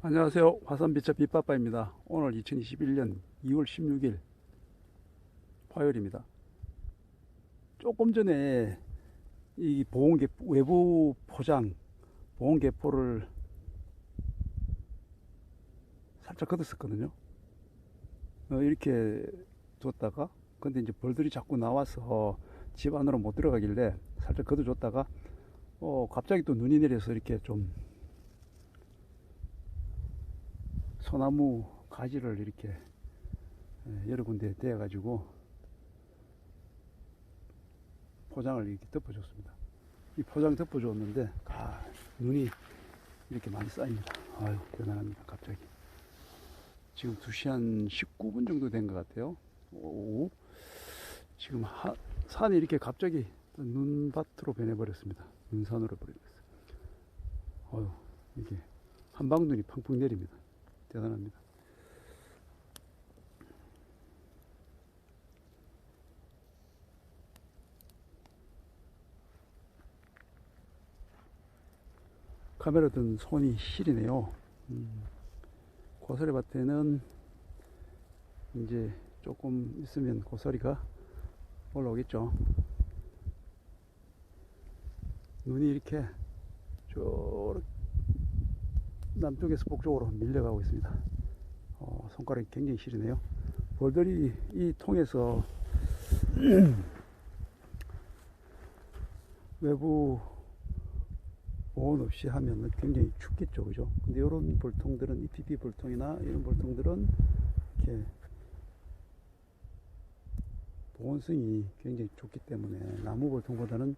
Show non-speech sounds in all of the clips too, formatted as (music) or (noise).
안녕하세요. 화산비처 빛바빠입니다. 오늘 2021년 2월 16일 화요일입니다. 조금 전에 이 보온개 외부 포장 보온개포를 살짝 걷었었거든요. 어, 이렇게 뒀다가 근데 이제 벌들이 자꾸 나와서 집 안으로 못 들어가길래 살짝 걷어줬다가 어 갑자기 또 눈이 내려서 이렇게 좀 소나무 가지를 이렇게 예, 여러 군데 대어 가지고 포장을 이렇게 덮어줬습니다. 이 포장 덮어줬는데 아, 눈이 이렇게 많이 쌓입니다. 아유 대단합니다. 갑자기 지금 2시 한 19분 정도 된 것 같아요. 오후 지금 하, 산이 이렇게 갑자기 눈밭으로 변해버렸습니다. 눈산으로 버렸어요. 어휴 이게 한방눈이 팡팡 내립니다. 대단합니다. 카메라 든 손이 시리네요. 음, 고사리 밭에는 이제 조금 있으면 고사리가 올라오겠죠. 눈이 이렇게 쭉 남쪽에서 북쪽으로 밀려가고 있습니다. 어, 손가락이 굉장히 시리네요. 벌들이 이 통에서 (clears throat) 외부 보온 없이 하면 굉장히 춥겠죠, 그죠? 근데 이런 벌통들은 EPP 벌통이나 이런 벌통들은 이렇게 보온성이 굉장히 좋기 때문에 나무 벌통보다는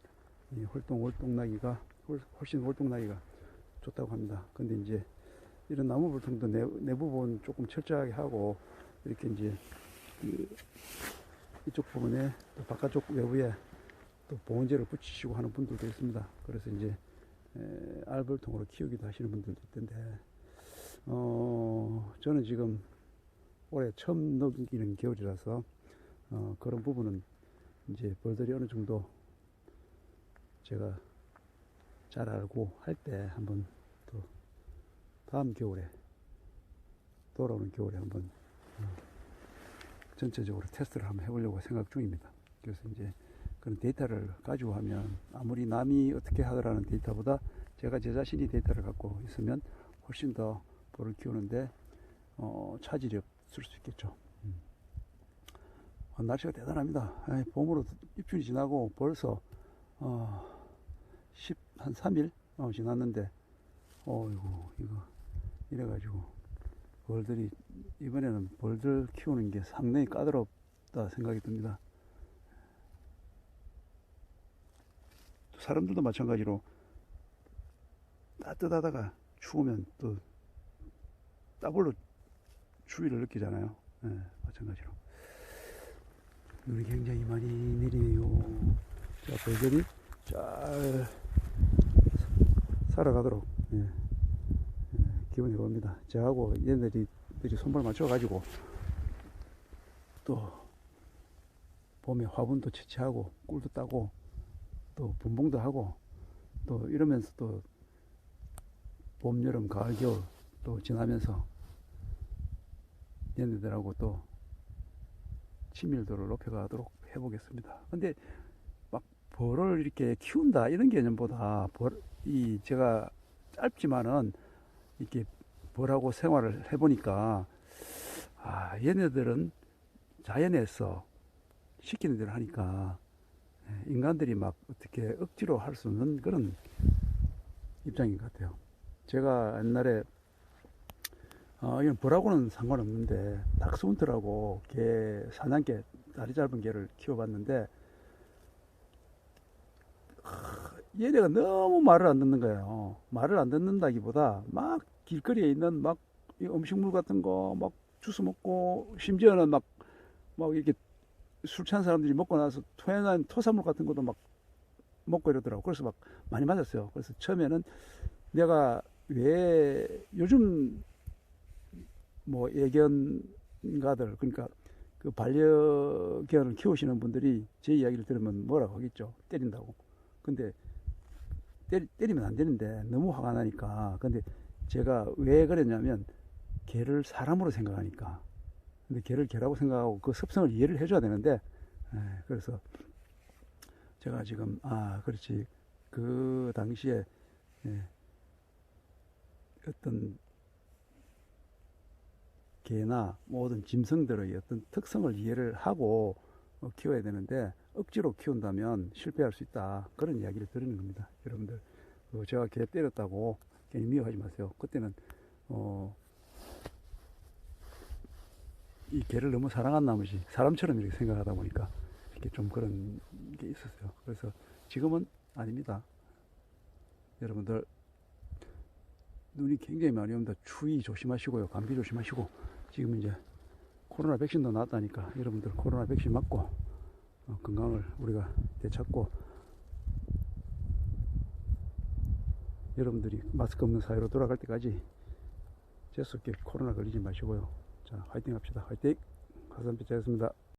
이 활동나기가 훨- 훨씬 활동나기가 좋다고 합니다. 근데 이제 이런 나무 벌통도 내, 내부 부분 조금 철저하게 하고 이렇게 이제 그 이쪽 부분에 또 바깥쪽 외부에 또 보온재를 붙이시고 하는 분들도 있습니다. 그래서 이제 에, 알벌통으로 키우기도 하시는 분들도 있던데 어 저는 지금 올해 처음 넘기는 겨울이라서 어, 그런 부분은 이제 벌들이 어느 정도 제가 잘 알고 할 때 한번 또 다음 겨울에 돌아오는 겨울에 한번 어, 전체적으로 테스트를 한번 해보려고 생각 중입니다. 그래서 이제 그런 데이터를 가지고 하면 아무리 남이 어떻게 하더라는 데이터보다 제가 제 자신이 데이터를 갖고 있으면 훨씬 더 벌을 키우는데 어, 차질이 없을 수 있겠죠. 음. 아, 날씨가 대단합니다. 아이, 봄으로 입춘이 지나고 벌써 어, 10, 한 3일 어, 지났는데 어이구 이거 이래가지고 벌들이 이번에는 벌들 키우는 게 상당히 까다롭다 생각이 듭니다. 또 사람들도 마찬가지로 따뜻하다가 추우면 또 따블로 추위를 느끼잖아요. 예, 마찬가지로. 눈이 굉장히 많이 내리네요. 자, 벌들이 잘 살아가도록 예, 예, 기분이 옵니다. 저하고 얘네들이 들이 손발 맞춰가지고 또 봄에 화분도 채취하고 꿀도 따고 또 분봉도 하고 또 이러면서 또 봄, 여름, 가을, 겨울 또 지나면서 얘네들하고 또 친밀도를 높여가도록 해보겠습니다. 근데 막 벌을 이렇게 키운다 이런 개념보다 벌, 이 제가 짧지만은 이렇게 벌하고 생활을 해보니까 아 얘네들은 자연에서 시키는 대로 하니까 예, 인간들이 막 어떻게 억지로 할 수 없는 그런 입장인 것 같아요. 제가 옛날에 어, 이건 벌하고는 상관없는데 닥스훈트라고 개 사냥개 다리 짧은 개를 키워봤는데 하, 얘네가 너무 말을 안 듣는 거예요. 말을 안 듣는다기보다 막 길거리에 있는 막이 음식물 같은 거 막 주워 먹고 심지어는 막 막 이렇게 술 취한 사람들이 먹고 나서 토해난 토사물 같은 것도 막 먹고 이러더라고. 그래서 막 많이 맞았어요. 그래서 처음에는 내가 왜 요즘 뭐 예견가들 그러니까 그 반려견을 키우시는 분들이 제 이야기를 들으면 뭐라고 하겠죠. 때린다고. 근데 때리, 때리 면 안 되는데 너무 화가 나니까. 근데 제가 왜 그랬냐면 개를 사람으로 생각하니까. 근데 개를 개라고 생각하고 그 습성을 이해를 해줘야 되는데 예, 그래서 제가 지금 아 그렇지 그 당시에 예, 어떤 개나 모든 짐승들의 어떤 특성을 이해를 하고 어, 키워야 되는데 억지로 키운다면 실패할 수 있다. 그런 이야기를 드리는 겁니다. 여러분들. 그 제가 개 때렸다고 괜히 미워하지 마세요. 그때는 어, 이 개를 너무 사랑한 나머지 사람처럼 이렇게 생각하다 보니까 이렇게 좀 그런 게 있었어요. 그래서 지금은 아닙니다. 여러분들 눈이 굉장히 많이 옵니다. 추위 조심하시고요. 감기 조심하시고. 지금 이제 코로나 백신도 나왔다니까 여러분들 코로나 백신 맞고 어, 건강을 우리가 되찾고 여러분들이 마스크 없는 사회로 돌아갈 때까지 재수없게 코로나 걸리지 마시고요. 자, 화이팅 합시다. 화이팅! 가산비자였습니다.